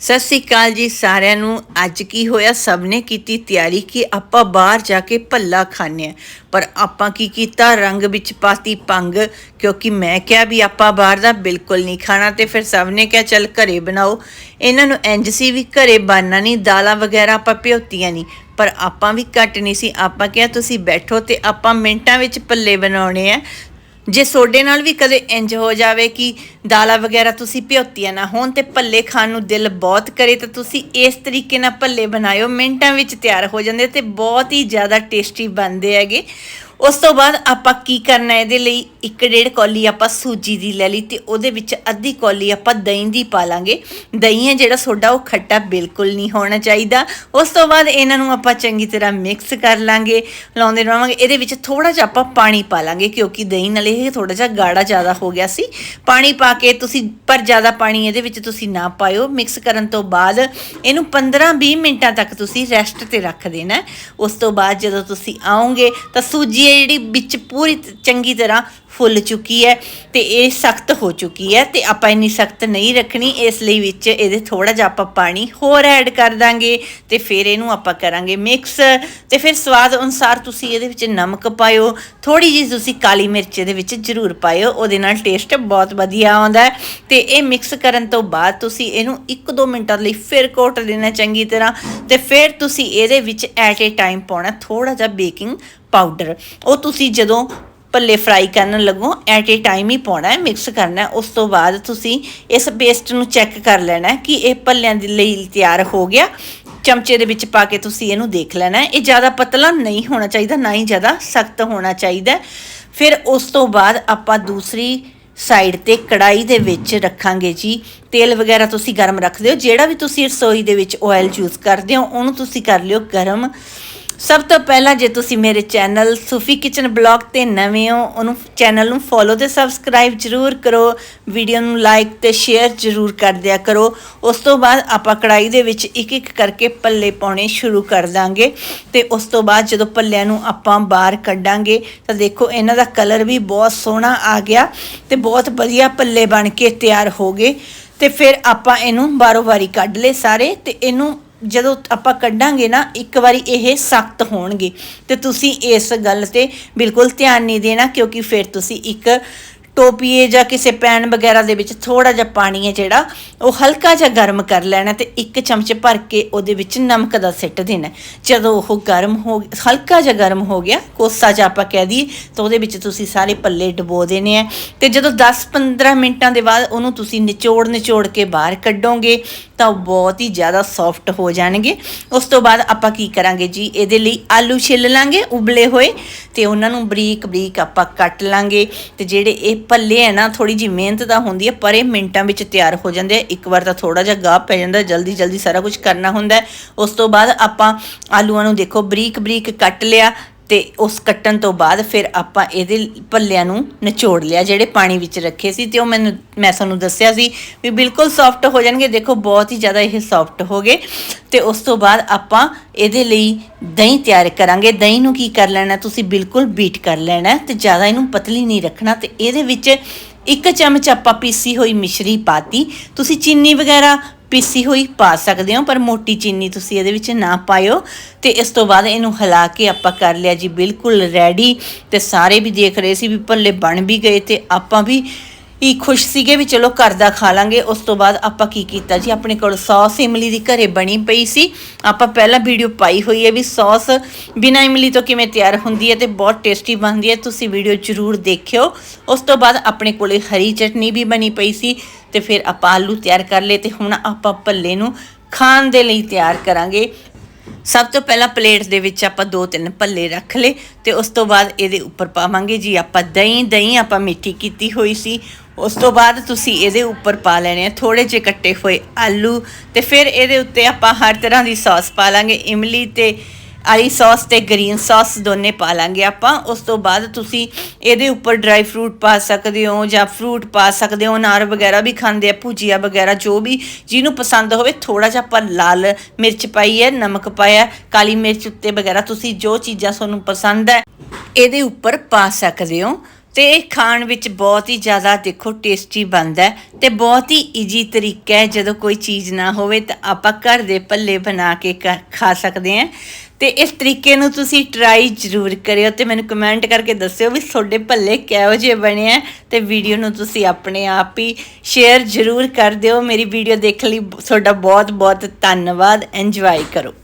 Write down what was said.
ਸਤਿ ਸ੍ਰੀ ਅਕਾਲ ਜੀ ਸਾਰਿਆਂ ਨੂੰ। ਅੱਜ ਕੀ ਹੋਇਆ? ਸਭ ਨੇ ਕੀਤੀ ਤਿਆਰੀ ਕਿ ਆਪਾਂ ਬਾਹਰ ਜਾ ਕੇ ਭੱਲਾ ਖਾਣੇ ਆ ਪਰ ਆਪਾਂ ਕੀ ਕੀਤਾ? ਰੰਗ ਵਿੱਚ ਪਾਤੀ ਪੰਗ ਕਿਉਂਕਿ ਮੈਂ ਕਿਹਾ ਵੀ ਆਪਾਂ ਬਾਹਰ ਦਾ ਬਿਲਕੁਲ ਨਹੀਂ ਖਾਣਾ ਤੇ ਫਿਰ ਸਭ ਨੇ ਕਿਹਾ, ਚੱਲ ਘਰੇ ਬਣਾਓ। ਇਹਨਾਂ ਨੂੰ ਇੰਜ ਸੀ ਵੀ ਘਰੇ ਬਣਨਾ ਨਹੀਂ, ਦਾਲਾਂ ਵਗੈਰਾ ਆਪਾਂ ਭਿਓਤੀਆਂ ਨਹੀਂ। ਪਰ ਆਪਾਂ ਵੀ ਘੱਟ ਨਹੀਂ ਸੀ। ਆਪਾਂ ਕਿਹਾ, ਤੁਸੀਂ ਬੈਠੋ ਤੇ ਆਪਾਂ ਮਿੰਟਾਂ ਵਿੱਚ ਭੱਲੇ ਬਣਾਉਣੇ ਆ। ਜੇ ਸੋਡੇ ਨਾਲ ਵੀ ਕਦੇ ਇੰਜ ਹੋ ਜਾਵੇ ਕਿ ਦਾਲਾਂ ਵਗੈਰਾ ਤੁਸੀਂ ਭਿਓਤੀਆਂ ਨਾ ਹੋਣ ਤੇ ਭੱਲੇ ਖਾਣ ਨੂੰ ਦਿਲ ਬਹੁਤ ਕਰੇ, ਤਾਂ ਤੁਸੀਂ ਇਸ ਤਰੀਕੇ ਨਾਲ ਭੱਲੇ ਬਣਾਇਓ, ਮਿੰਟਾਂ ਵਿੱਚ ਤਿਆਰ ਹੋ ਜਾਂਦੇ ਤੇ ਬਹੁਤ ਹੀ ਜ਼ਿਆਦਾ ਟੇਸਟੀ ਬਣਦੇ ਹੈਗੇ। ਉਸ ਤੋਂ ਬਾਅਦ ਆਪਾਂ ਕੀ ਕਰਨਾ ਇਹਦੇ ਲਈ ਇੱਕ ਡੇਢ ਕੌਲੀ ਆਪਾਂ ਸੂਜੀ ਦੀ ਲੈ ਲਈ ਤੇ ਉਹਦੇ ਵਿੱਚ ਅੱਧੀ ਕੌਲੀ ਆਪਾਂ ਦਹੀਂ ਦੀ ਪਾ ਲਾਂਗੇ। ਦਹੀਂ ਹੈ ਜਿਹੜਾ ਸੋਡਾ, ਉਹ ਖੱਟਾ ਬਿਲਕੁਲ ਨਹੀਂ ਹੋਣਾ ਚਾਹੀਦਾ। ਉਸ ਤੋਂ ਬਾਅਦ ਇਹਨਾਂ ਨੂੰ ਆਪਾਂ ਚੰਗੀ ਤਰ੍ਹਾਂ ਮਿਕਸ ਕਰ ਲਾਂਗੇ, ਲਾਉਂਦੇ ਰਹਾਂਗੇ ਇਹਦੇ ਵਿੱਚ ਥੋੜਾ ਜਿਹਾ ਆਪਾਂ ਪਾਣੀ ਪਾ ਲਾਂਗੇ, ਕਿਉਂਕਿ ਦਹੀਂ ਨਾਲ ਇਹ ਥੋੜਾ ਜਿਹਾ ਗਾੜਾ ਜ਼ਿਆਦਾ ਹੋ ਗਿਆ ਸੀ। ਪਾਣੀ ਪਾ ਕੇ ਤੁਸੀਂ, ਪਰ ਜ਼ਿਆਦਾ ਪਾਣੀ ਇਹਦੇ ਵਿੱਚ ਤੁਸੀਂ ਨਾ ਪਾਇਓ। ਮਿਕਸ ਕਰਨ ਤੋਂ ਬਾਅਦ ਇਹਨੂੰ 15-20 ਮਿੰਟਾਂ ਤੱਕ ਤੁਸੀਂ ਰੈਸਟ ਤੇ ਰੱਖ ਦੇਣਾ ਉਸ ਤੋਂ ਬਾਅਦ ਜਦੋਂ ਤੁਸੀਂ ਆਓਗੇ ਤਾਂ ਸੂਜੀ ਹੈ ਜਿਹੜੀ ਵਿੱਚ ਪੂਰੀ ਚੰਗੀ ਤਰ੍ਹਾਂ ਫੁੱਲ ਚੁੱਕੀ ਹੈ ਤੇ ਇਹ ਸਖਤ ਹੋ ਚੁੱਕੀ ਹੈ ਤੇ ਆਪਾਂ ਇੰਨੀ ਸਖਤ ਨਹੀਂ ਰੱਖਣੀ, ਇਸ ਲਈ ਵਿੱਚ ਇਹਦੇ ਥੋੜਾ ਜਿਹਾ ਆਪਾਂ ਪਾਣੀ ਹੋਰ ਐਡ ਕਰ ਦਾਂਗੇ ਤੇ ਫਿਰ ਇਹਨੂੰ ਆਪਾਂ ਕਰਾਂਗੇ ਮਿਕਸ ਤੇ ਫਿਰ ਸਵਾਦ ਅਨੁਸਾਰ ਤੁਸੀਂ ਇਹਦੇ ਵਿੱਚ ਨਮਕ ਪਾਇਓ ਥੋੜੀ ਜਿਹੀ ਤੁਸੀਂ ਕਾਲੀ ਮਿਰਚ ਇਹਦੇ ਵਿੱਚ ਜ਼ਰੂਰ ਪਾਇਓ, ਉਹਦੇ ਨਾਲ ਟੇਸਟ ਬਹੁਤ ਵਧੀਆ ਆਉਂਦਾ ਹੈ ਤੇ ਇਹ ਮਿਕਸ ਕਰਨ ਤੋਂ ਬਾਅਦ ਤੁਸੀਂ ਇਹਨੂੰ 1-2 ਮਿੰਟਾਂ ਲਈ ਫਿਰ ਕੋਟ ਦੇਣਾ ਚੰਗੀ ਤਰ੍ਹਾਂ ਤੇ ਫਿਰ ਤੁਸੀਂ ਇਹਦੇ ਵਿੱਚ ਐਟ ਏ ਟਾਈਮ ਪਾਉਣਾ ਥੋੜਾ ਜਿਹਾ ਬੇਕਿੰਗ ਪਾਊਡਰ ਉਹ ਤੁਸੀਂ ਜਦੋਂ ਭੱਲੇ ਫਰਾਈ ਕਰਨ ਲੱਗੋ, ਐਟ ਏ ਟਾਈਮ ਹੀ ਪਾਉਣਾ ਹੈ ਮਿਕਸ ਕਰਨਾ ਹੈ, ਉਸ ਤੋਂ ਬਾਅਦ ਤੁਸੀਂ ਇਸ ਪੇਸਟ ਨੂੰ ਚੈੱਕ ਕਰ ਲੈਣਾ ਕਿ ਇਹ ਭੱਲਿਆਂ ਦੇ ਲਈ ਤਿਆਰ ਹੋ ਗਿਆ। ਚਮਚੇ ਦੇ ਵਿੱਚ ਪਾ ਕੇ ਤੁਸੀਂ ਇਹਨੂੰ ਦੇਖ ਲੈਣਾ ਇਹ ਜ਼ਿਆਦਾ ਪਤਲਾ ਨਹੀਂ ਹੋਣਾ ਚਾਹੀਦਾ, ਨਾ ਹੀ ਜ਼ਿਆਦਾ ਸਖਤ ਹੋਣਾ ਚਾਹੀਦਾ ਫਿਰ ਉਸ ਤੋਂ ਬਾਅਦ ਆਪਾਂ ਦੂਸਰੀ ਸਾਈਡ ਤੇ ਕੜਾਈ ਦੇ ਵਿੱਚ ਰੱਖਾਂਗੇ ਜੀ। ਤੇਲ ਵਗੈਰਾ ਤੁਸੀਂ ਗਰਮ ਰੱਖਦੇ ਹੋ, ਜਿਹੜਾ ਵੀ ਤੁਸੀਂ ਰਸੋਈ ਦੇ ਵਿੱਚ ਆਇਲ ਯੂਜ਼ ਕਰਦੇ ਹੋ, ਉਹਨੂੰ ਤੁਸੀਂ ਕਰ ਲਿਓ ਗਰਮ ਸਭ ਤੋਂ ਪਹਿਲਾਂ ਜੇ ਤੁਸੀਂ ਮੇਰੇ ਚੈਨਲ ਸੂਫੀ ਕਿਚਨ ਬਲੌਗ ਤੇ ਨਵੇਂ ਹੋ, ਉਹਨੂੰ ਚੈਨਲ ਨੂੰ ਫੋਲੋ ਤੇ ਸਬਸਕ੍ਰਾਈਬ ਜਰੂਰ ਕਰੋ ਵੀਡੀਓ ਨੂੰ ਲਾਈਕ ਤੇ ਸ਼ੇਅਰ ਜਰੂਰ ਕਰ ਦਿਆ ਕਰੋ। ਉਸ ਤੋਂ ਬਾਅਦ ਆਪਾਂ ਕੜਾਈ ਦੇ ਵਿੱਚ ਇੱਕ ਇੱਕ ਕਰਕੇ ਪੱਲੇ ਪਾਉਣੇ ਸ਼ੁਰੂ ਕਰ ਦਾਂਗੇ ਤੇ ਉਸ ਤੋਂ ਬਾਅਦ ਜਦੋਂ ਪੱਲਿਆਂ ਨੂੰ ਆਪਾਂ ਬਾਹਰ ਕੱਢਾਂਗੇ, ਤਾਂ ਦੇਖੋ ਇਹਨਾਂ ਦਾ ਕਲਰ ਵੀ ਬਹੁਤ ਸੋਹਣਾ ਆ ਗਿਆ ਤੇ ਬਹੁਤ ਵਧੀਆ ਪੱਲੇ ਬਣ ਕੇ ਤਿਆਰ ਹੋ ਗਏ। ਤੇ ਫਿਰ ਆਪਾਂ ਇਹਨੂੰ ਬਾਰੋ ਵਾਰੀ ਕੱਢ ਲਏ ਸਾਰੇ ਤੇ ਇਹਨੂੰ ਜਦੋਂ ਆਪਾਂ ਕੱਢਾਂਗੇ ਨਾ, ਇੱਕ ਵਾਰੀ ਇਹ ਸਖਤ ਹੋਣਗੇ। ਤੇ ਤੁਸੀਂ ਇਸ ਗੱਲ ਤੇ ਬਿਲਕੁਲ ਧਿਆਨ ਨਹੀਂ ਦੇਣਾ, ਕਿਉਂਕਿ ਫਿਰ ਤੁਸੀਂ ਇੱਕ ਟੋਪੀਏ ਜਾਂ ਕਿਸੇ ਪੈਨ ਵਗੈਰਾ ਦੇ ਵਿੱਚ ਥੋੜਾ ਜਿਹਾ ਪਾਣੀ ਹੈ ਜਿਹੜਾ, ਉਹ ਹਲਕਾ ਜਿਹਾ ਗਰਮ ਕਰ ਲੈਣਾ ਤੇ ਇੱਕ ਚਮਚ ਭਰ ਕੇ ਉਹਦੇ ਵਿੱਚ ਨਮਕ ਦਾ ਸਿੱਟ ਦੇਣਾ। ਜਦੋਂ ਉਹ ਗਰਮ ਹੋ, ਹਲਕਾ ਜਿਹਾ ਗਰਮ ਹੋ ਗਿਆ, ਕੋਸਾ ਜਿਹਾ ਆਪਾਂ ਕਹਿ ਦਈਏ, ਤਾਂ ਉਹਦੇ ਵਿੱਚ ਤੁਸੀਂ ਸਾਰੇ ਪੱਲੇ ਡਬੋ ਦੇਣੇ ਆ। ਤੇ ਜਦੋਂ 10-15 ਮਿੰਟਾਂ ਦੇ ਬਾਅਦ ਉਹਨੂੰ ਤੁਸੀਂ ਨਿਚੋੜ ਨਿਚੋੜ ਕੇ ਬਾਹਰ ਕੱਢੋਗੇ, ਤਾਂ ਉਹ ਬਹੁਤ ਹੀ ਜ਼ਿਆਦਾ ਸੌਫਟ ਹੋ ਜਾਣਗੇ। ਉਸ ਤੋਂ ਬਾਅਦ ਆਪਾਂ ਕੀ ਕਰਾਂਗੇ ਜੀ, ਇਹਦੇ ਲਈ ਆਲੂ ਛਿੱਲ ਲਾਂਗੇ ਉਬਲੇ ਹੋਏ, ਤੇ ਉਹਨਾਂ ਨੂੰ ਬਰੀਕ ਬਰੀਕ ਆਪਾਂ ਕੱਟ ਲਾਂਗੇ। ਤੇ ਜਿਹੜੇ ਇਹ ਭੱਲੇ ਹੈ ਨਾ ਥੋੜੀ ਜਿਹੀ ਮਿਹਨਤ ਤਾਂ ਹੁੰਦੀ ਹੈ, ਪਰ ਇਹ ਮਿੰਟਾਂ ਵਿੱਚ ਤਿਆਰ ਹੋ ਜਾਂਦੇ ਆ। ਇੱਕ ਵਾਰ ਤਾਂ ਥੋੜਾ ਜਿਹਾ ਗਾਹ ਪੈ ਜਾਂਦਾ, ਜਲਦੀ ਜਲਦੀ ਸਾਰਾ ਕੁਝ ਕਰਨਾ ਹੁੰਦਾ ਉਸ ਤੋਂ ਬਾਅਦ ਆਪਾਂ ਆਲੂਆਂ ਨੂੰ ਦੇਖੋ, ਬਰੀਕ ਬਰੀਕ ਕੱਟ ਲਿਆ ਤੇ ਉਸ ਕੱਟਣ ਤੋਂ ਬਾਅਦ ਫਿਰ ਆਪਾਂ ਇਹਦੇ ਭੱਲਿਆਂ ਨੂੰ ਨਿਚੋੜ ਲਿਆ, ਜਿਹੜੇ ਪਾਣੀ ਵਿੱਚ ਰੱਖੇ ਸੀ। ਤੇ ਉਹ ਮੈਨੂੰ, ਮੈਂ ਤੁਹਾਨੂੰ ਦੱਸਿਆ ਸੀ ਵੀ ਬਿਲਕੁਲ ਸੌਫਟ ਹੋ ਜਾਣਗੇ। ਦੇਖੋ, ਬਹੁਤ ਹੀ ਜ਼ਿਆਦਾ ਇਹ ਸੌਫਟ ਹੋ ਗਏ। ਤੇ ਉਸ ਤੋਂ ਬਾਅਦ ਆਪਾਂ ਇਹਦੇ ਲਈ ਦਹੀਂ ਤਿਆਰ ਕਰਾਂਗੇ। ਦਹੀਂ ਨੂੰ ਕੀ ਕਰ ਲੈਣਾ? ਤੁਸੀਂ ਬਿਲਕੁਲ ਬੀਟ ਕਰ ਲੈਣਾ ਹੈ ਤੇ ਜ਼ਿਆਦਾ ਇਹਨੂੰ ਪਤਲੀ ਨਹੀਂ ਰੱਖਣਾ। ਤੇ ਇਹਦੇ ਵਿੱਚ ਇੱਕ ਚਮਚ ਆਪਾਂ ਪੀਸੀ ਹੋਈ ਮਿਸ਼ਰੀ ਪਾਤੀ। ਤੁਸੀਂ ਚੀਨੀ ਵਗੈਰਾ ਪੀਸੀ ਹੋਈ ਪਾ ਸਕਦੇ ਹੋ, ਪਰ ਮੋਟੀ ਚੀਨੀ ਤੁਸੀਂ ਇਹਦੇ ਵਿੱਚ ਨਾ ਪਾਇਓ। ਤੇ ਇਸ ਤੋਂ ਬਾਅਦ ਇਹਨੂੰ ਹਿਲਾ ਕੇ ਆਪਾਂ ਕਰ ਲਿਆ ਜੀ, ਬਿਲਕੁਲ ਰੈਡੀ ਤੇ ਸਾਰੇ ਵੀ ਦੇਖ ਰਹੇ ਸੀ ਵੀ ਭੱਲੇ ਬਣ ਵੀ ਗਏ ਤੇ ਆਪਾਂ ਵੀ ਹੀ ਖੁਸ਼ ਸੀਗੇ ਵੀ ਚਲੋ ਘਰ ਦਾ ਖਾ ਲਾਂਗੇ, ਉਸ ਤੋਂ ਬਾਅਦ ਆਪਾਂ ਕੀ ਕੀਤਾ ਜੀ? ਆਪਣੇ ਕੋਲ ਸੌਸ ਇਮਲੀ ਦੀ ਘਰੇ ਬਣੀ ਪਈ ਸੀ। ਆਪਾਂ ਪਹਿਲਾਂ ਵੀਡੀਓ ਪਾਈ ਹੋਈ ਹੈ ਵੀ ਸੌਸ ਬਿਨਾ ਇਮਲੀ ਤੋਂ ਕਿਵੇਂ ਤਿਆਰ ਹੁੰਦੀ ਹੈ ਤੇ ਬਹੁਤ ਟੇਸਟੀ ਬਣਦੀ ਹੈ। ਤੁਸੀਂ ਵੀਡੀਓ ਜ਼ਰੂਰ ਦੇਖਿਓ। ਉਸ ਤੋਂ ਬਾਅਦ ਆਪਣੇ ਕੋਲੇ ਹਰੀ ਚਟਨੀ ਵੀ ਬਣੀ ਪਈ ਸੀ ਤੇ ਫਿਰ ਆਪਾਂ ਆਲੂ ਤਿਆਰ ਕਰ ਲਏ ਤੇ ਹੁਣ ਆਪਾਂ ਭੱਲੇ ਨੂੰ ਖਾਣ ਦੇ ਲਈ ਤਿਆਰ ਕਰਾਂਗੇ। ਸਭ ਤੋਂ ਪਹਿਲਾਂ ਪਲੇਟ ਦੇ ਵਿੱਚ ਆਪਾਂ ਦੋ ਤਿੰਨ ਭੱਲੇ ਰੱਖ ਲਏ ਤੇ ਉਸ ਤੋਂ ਬਾਅਦ ਇਹਦੇ ਉੱਪਰ ਪਾਵਾਂਗੇ ਜੀ ਆਪਾਂ ਦਹੀਂ। ਦਹੀਂ ਆਪਾਂ ਮਿੱਠੀ ਕੀਤੀ ਹੋਈ ਸੀ। ਉਸ ਤੋਂ ਬਾਅਦ ਤੁਸੀਂ ਇਹਦੇ ਉੱਪਰ ਪਾ ਲੈਣੇ ਆ ਥੋੜੇ ਜਿਹੇ ਕੱਟੇ ਹੋਏ ਆਲੂ ਤੇ ਫਿਰ ਇਹਦੇ ਉੱਤੇ ਆਪਾਂ ਹਰ ਤਰ੍ਹਾਂ ਦੀ ਸੌਸ ਪਾ ਲਾਂਗੇ, ਇਮਲੀ ਤੇ ਆਲੀ ਸੌਸ ਤੇ ਗ੍ਰੀਨ ਸੌਸ ਦੋਨੇ ਪਾ ਲਾਂਗੇ ਆਪਾਂ। ਉਸ ਤੋਂ ਬਾਅਦ ਤੁਸੀਂ ਇਹਦੇ ਉੱਪਰ ਡਰਾਈ ਫਰੂਟ ਪਾ ਸਕਦੇ ਹੋ ਜਾਂ ਫਰੂਟ ਪਾ ਸਕਦੇ ਹੋ, ਅਨਾਰ ਵਗੈਰਾ ਵੀ ਖਾਂਦੇ ਆ, ਭੁਜੀਆ ਵਗੈਰਾ, ਜੋ ਵੀ ਜਿਹਨੂੰ ਪਸੰਦ ਹੋਵੇ ਥੋੜਾ ਜਿਹਾ ਆਪਾਂ ਲਾਲ ਮਿਰਚ ਪਾਈ ਹੈ, ਨਮਕ ਪਾਇਆ, ਕਾਲੀ ਮਿਰਚ ਉੱਤੇ ਵਗੈਰਾ ਤੁਸੀਂ ਜੋ ਚੀਜ਼ਾਂ ਤੁਹਾਨੂੰ ਪਸੰਦ ਹੈ, ਇਹਦੇ ਉੱਪਰ ਪਾ ਸਕਦੇ ਹੋ। ਤੇ ਇਹ ਖਾਣ ਵਿੱਚ ਬਹੁਤ ਹੀ ਜ਼ਿਆਦਾ ਦੇਖੋ ਟੇਸਟੀ ਬਣਦਾ ਹੈ ਤੇ ਬਹੁਤ ਹੀ ਈਜੀ ਤਰੀਕਾ ਹੈ। ਜਦੋਂ ਕੋਈ ਚੀਜ਼ ਨਾ ਹੋਵੇ ਤਾਂ ਆਪਾਂ ਘਰ ਦੇ ਭੱਲੇ ਬਣਾ ਕੇ ਕ- ਖਾ ਸਕਦੇ ਹਾਂ। ਤੇ ਇਸ ਤਰੀਕੇ ਨੂੰ ਤੁਸੀਂ ਟਰਾਈ ਜ਼ਰੂਰ ਕਰਿਓ ਤੇ ਮੈਨੂੰ ਕਮੈਂਟ ਕਰਕੇ ਦੱਸਿਓ ਵੀ ਤੁਹਾਡੇ ਭੱਲੇ ਕਿਹੋ ਜਿਹੇ ਬਣੇ ਆ ਤੇ ਵੀਡੀਓ ਨੂੰ ਤੁਸੀਂ ਆਪਣੇ ਆਪ ਹੀ ਸ਼ੇਅਰ ਜ਼ਰੂਰ ਕਰ ਦਿਓ। ਮੇਰੀ ਵੀਡੀਓ ਦੇਖਣ ਲਈ ਤੁਹਾਡਾ ਬਹੁਤ ਬਹੁਤ ਧੰਨਵਾਦ। ਇੰਜੋਏ ਕਰੋ।